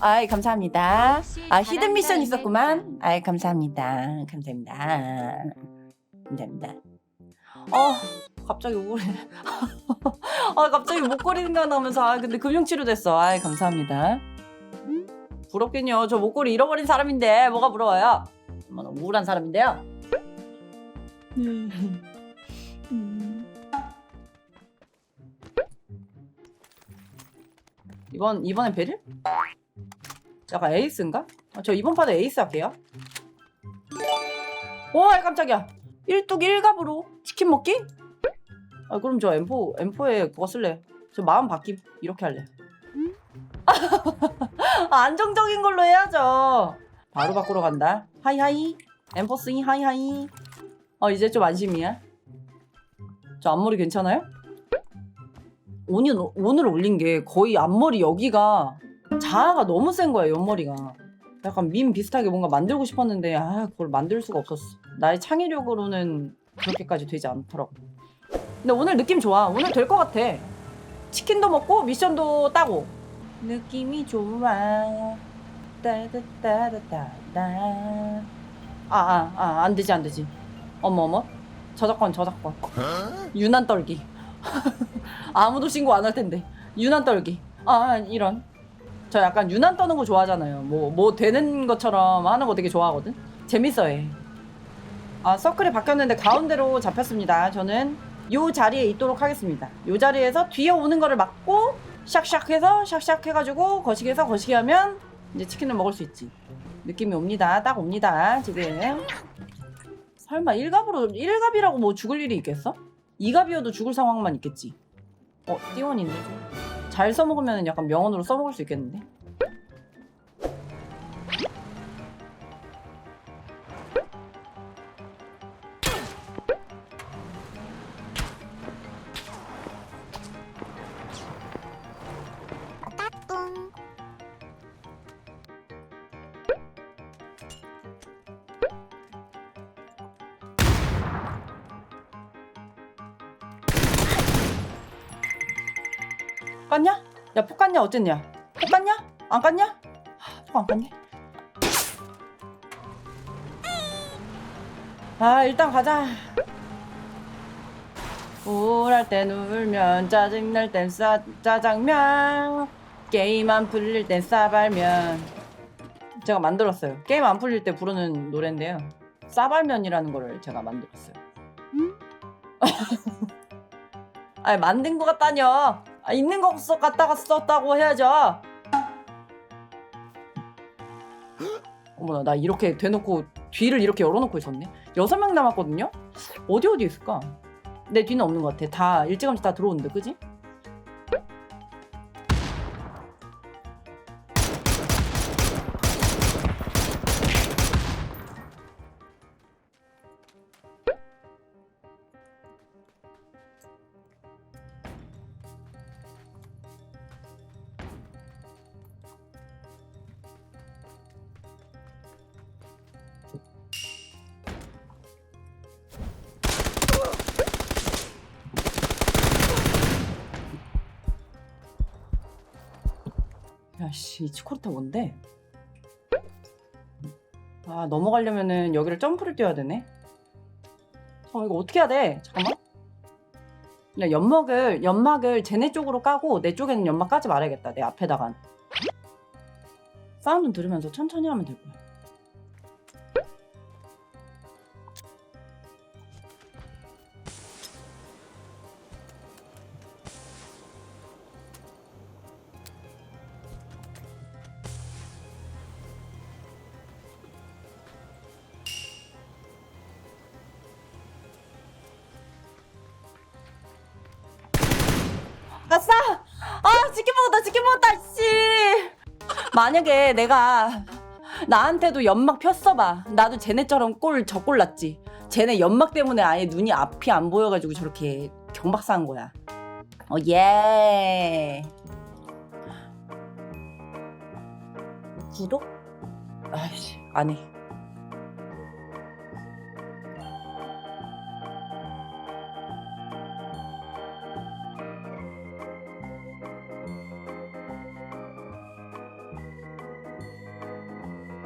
아이 감사합니다. 아 히든 미션 있었구만. 아이 감사합니다. 감사합니다. 감사합니다. 어 갑자기 우울해. 아 갑자기 목걸이 생각나면서 아 근데 금융치료 됐어. 아이 감사합니다. 부럽긴요. 저 목걸이 잃어버린 사람인데 뭐가 부러워요? 얼마나 우울한 사람인데요. 이번 이번엔 베릴? 약간 에이스인가? 아, 저 이번 판에 에이스 할게요. 오, 아, 깜짝이야. 1뚝 1갑으로 치킨 먹기? 아, 그럼 저 M4, M4에 그거 쓸래. 저 마음 바뀜. 이렇게 할래. 아, 안정적인 걸로 해야죠. 바로 바꾸러 간다. 하이하이. M4 쓰이 하이하이. 어, 이제 좀 안심이야. 저 앞머리 괜찮아요? 오늘, 오늘 올린 게 거의 앞머리 여기가 자아가 너무 센 거야 옆머리가. 약간 밈 비슷하게 뭔가 만들고 싶었는데 아 그걸 만들 수가 없었어. 나의 창의력으로는 그렇게까지 되지 않더라고. 근데 오늘 느낌 좋아. 오늘 될 것 같아. 치킨도 먹고 미션도 따고. 느낌이 좋아. 따다따다따다. 아아 아 안 되지 안 되지. 어머 어머. 저작권 저작권. 유난 떨기 아무도 신고 안 할 텐데. 유난 떨기. 아 이런. 저 약간 유난 떠는 거 좋아하잖아요. 뭐 뭐 되는 것처럼 하는 거 되게 좋아하거든. 재밌어 해. 아 서클이 바뀌었는데 가운데로 잡혔습니다. 저는 요 자리에 있도록 하겠습니다. 요 자리에서 뒤에 오는 거를 막고 샥샥 해서 샥샥 해가지고 거시기 해서 거시기 하면 이제 치킨을 먹을 수 있지. 느낌이 옵니다. 딱 옵니다. 지금. 설마 1갑으로 1갑이라고 뭐 죽을 일이 있겠어? 2갑이어도 죽을 상황만 있겠지. 어 띠원인데? 잘 써먹으면 약간 명언으로 써먹을 수 있겠는데 깠냐? 야, 폭 깠냐? 어쨌냐? 폭 깠냐? 안 깠냐? 하, 폭안 깠네. 아, 일단 가자. 우울할 땐 울면 짜증날 땐 싸, 짜장면 게임 안 풀릴 땐 싸발면 제가 만들었어요 게임 안 풀릴 때 부르는 노래인데요 싸발면이라는 거를 제가 만들었어요 아니 만든 거 같다뇨 아, 있는 거 써, 갖다가 썼다고 해야죠. 어머나 나 이렇게 대놓고 뒤를 이렇게 열어놓고 있었네. 여섯 명 남았거든요. 어디 어디 있을까? 내 뒤는 없는 것 같아. 다 일찌감치 다 들어오는데, 그지? 야씨 이 치코르타 뭔데? 아 넘어가려면은 여기를 점프를 뛰어야 되네. 어 이거 어떻게 해야 돼? 잠깐만. 그냥 연막을 연막을 쟤네 쪽으로 까고 내 쪽에는 연막 까지 말아야겠다. 내 앞에다가. 사운드 들으면서 천천히 하면 될 거야. 아싸! 아 치킨 먹었다 치킨 먹었다 씨. 만약에 내가 나한테도 연막 폈어봐. 나도 쟤네처럼 꼴 저꼴 났지. 쟤네 연막 때문에 아예 눈이 앞이 안 보여가지고 저렇게 경박사한 거야. 어 예. 구독? 아이씨 안 해.